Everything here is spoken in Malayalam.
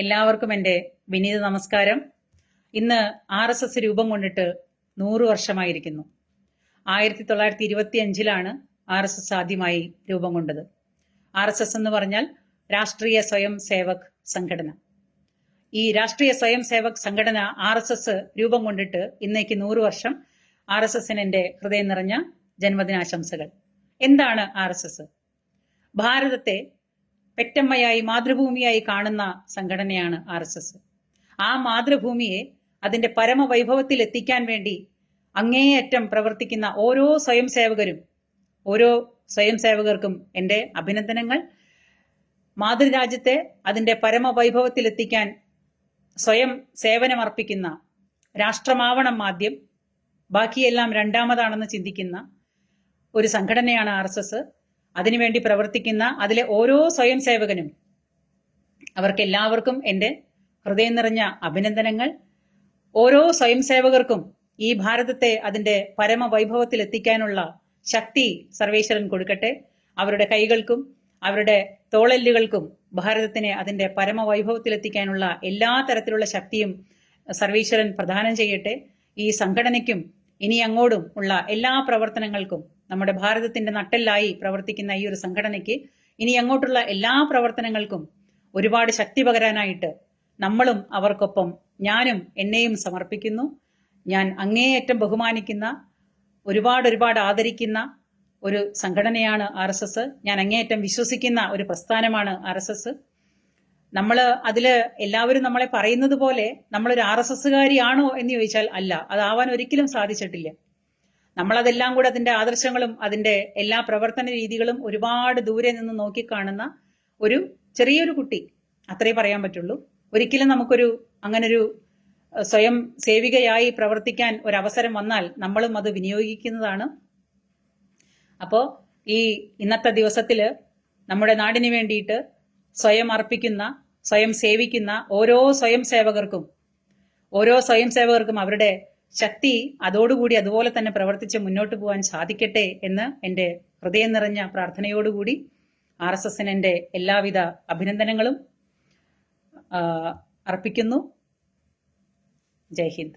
എല്ലാവർക്കും എന്റെ വിനീത നമസ്കാരം. ഇന്ന് ആർ എസ് എസ് രൂപം കൊണ്ടിട്ട് നൂറ് വർഷമായിരിക്കുന്നു. ആയിരത്തി തൊള്ളായിരത്തി ഇരുപത്തി അഞ്ചിലാണ് ആർ എസ് എസ് ആദ്യമായി രൂപം കൊണ്ടത്. ആർ എസ് എസ് എന്ന് പറഞ്ഞാൽ രാഷ്ട്രീയ സ്വയം സേവക് സംഘടന. ഈ രാഷ്ട്രീയ സ്വയം സേവക് സംഘടന ആർ എസ് എസ് രൂപം കൊണ്ടിട്ട് ഇന്നേക്ക് നൂറ് വർഷം ആർ എസ് എസിന് എന്റെ ഹൃദയം നിറഞ്ഞ ജന്മദിനാശംസകൾ. എന്താണ് ആർ എസ് എസ്? ഭാരതത്തെ പെറ്റമ്മയായി മാതൃഭൂമിയായി കാണുന്ന സംഘടനയാണ് ആർ എസ് എസ്. ആ മാതൃഭൂമിയെ അതിന്റെ പരമവൈഭവത്തിൽ എത്തിക്കാൻ വേണ്ടി അങ്ങേയറ്റം പ്രവർത്തിക്കുന്ന ഓരോ സ്വയം സേവകരും ഓരോ സ്വയം സേവകർക്കും എന്റെ അഭിനന്ദനങ്ങൾ. മാതൃരാജ്യത്തെ അതിന്റെ പരമവൈഭവത്തിൽ എത്തിക്കാൻ സ്വയം സേവനമർപ്പിക്കുന്ന രാഷ്ട്രമാവണം ആദ്യം ബാക്കിയെല്ലാം രണ്ടാമതാണെന്ന് ചിന്തിക്കുന്ന ഒരു സംഘടനയാണ് ആർ എസ് എസ്. അതിനുവേണ്ടി പ്രവർത്തിക്കുന്ന അതിലെ ഓരോ സ്വയം സേവകനും അവർക്ക് എല്ലാവർക്കും എന്റെ ഹൃദയം നിറഞ്ഞ അഭിനന്ദനങ്ങൾ. ഓരോ സ്വയം സേവകർക്കും ഈ ഭാരതത്തെ അതിന്റെ പരമവൈഭവത്തിൽ എത്തിക്കാനുള്ള ശക്തി സർവേശ്വരൻ കൊടുക്കട്ടെ. അവരുടെ കൈകൾക്കും അവരുടെ തോളല്ലുകൾക്കും ഭാരതത്തിനെ അതിന്റെ പരമവൈഭവത്തിൽ എത്തിക്കാനുള്ള എല്ലാ തരത്തിലുള്ള ശക്തിയും സർവീശ്വരൻ പ്രദാനം ചെയ്യട്ടെ. ഈ സംഘടനയ്ക്കും ഇനി അങ്ങോട്ടും ഉള്ള എല്ലാ പ്രവർത്തനങ്ങൾക്കും നമ്മുടെ ഭാരതത്തിന്റെ നട്ടെല്ലായി പ്രവർത്തിക്കുന്ന ഈ ഒരു സംഘടനയ്ക്ക് ഇനി അങ്ങോട്ടുള്ള എല്ലാ പ്രവർത്തനങ്ങൾക്കും ഒരുപാട് ശക്തി പകരാനായിട്ട് നമ്മളും അവർക്കൊപ്പം ഞാനും എന്നെയും സമർപ്പിക്കുന്നു. ഞാൻ അങ്ങേയറ്റം ബഹുമാനിക്കുന്ന ഒരുപാട് ഒരുപാട് ആദരിക്കുന്ന ഒരു സംഘടനയാണ് ആർ എസ് എസ്. ഞാൻ അങ്ങേയറ്റം വിശ്വസിക്കുന്ന ഒരു പ്രസ്ഥാനമാണ് ആർ എസ് എസ്. നമ്മൾ അതിൽ എല്ലാവരും നമ്മളെ പറയുന്നത് പോലെ നമ്മളൊരു ആർ എസ് എസ്സുകാരിയാണോ എന്ന് ചോദിച്ചാൽ അല്ല അതാവാൻ ഒരിക്കലും സാധിച്ചിട്ടില്ല. നമ്മളതെല്ലാം കൂടെ അതിന്റെ ആദർശങ്ങളും അതിന്റെ എല്ലാ പ്രവർത്തന രീതികളും ഒരുപാട് ദൂരെ നിന്ന് നോക്കിക്കാണുന്ന ഒരു ചെറിയൊരു കുട്ടി അത്രേ പറയാൻ പറ്റുള്ളൂ. ഒരിക്കലും നമുക്കൊരു അങ്ങനൊരു സ്വയം സേവികയായി പ്രവർത്തിക്കാൻ ഒരു അവസരം വന്നാൽ നമ്മളും അത് വിനിയോഗിക്കുന്നതാണ്. അപ്പോ ഈ ഇന്നത്തെ ദിവസത്തിൽ നമ്മുടെ നാടിന് വേണ്ടിയിട്ട് സ്വയം അർപ്പിക്കുന്ന സ്വയം സേവിക്കുന്ന ഓരോ സ്വയം സേവകർക്കും ഓരോ സ്വയം സേവകർക്കും അവരുടെ ശക്തി അതോടുകൂടി അതുപോലെ തന്നെ പ്രവർത്തിച്ച് മുന്നോട്ട് പോകാൻ സാധിക്കട്ടെ എന്ന് എന്റെ ഹൃദയം നിറഞ്ഞ പ്രാർത്ഥനയോടുകൂടി ആർ എസ് എസിന് എന്റെ എല്ലാവിധ അഭിനന്ദനങ്ങളും അർപ്പിക്കുന്നു. ജയ് ഹിന്ദ്.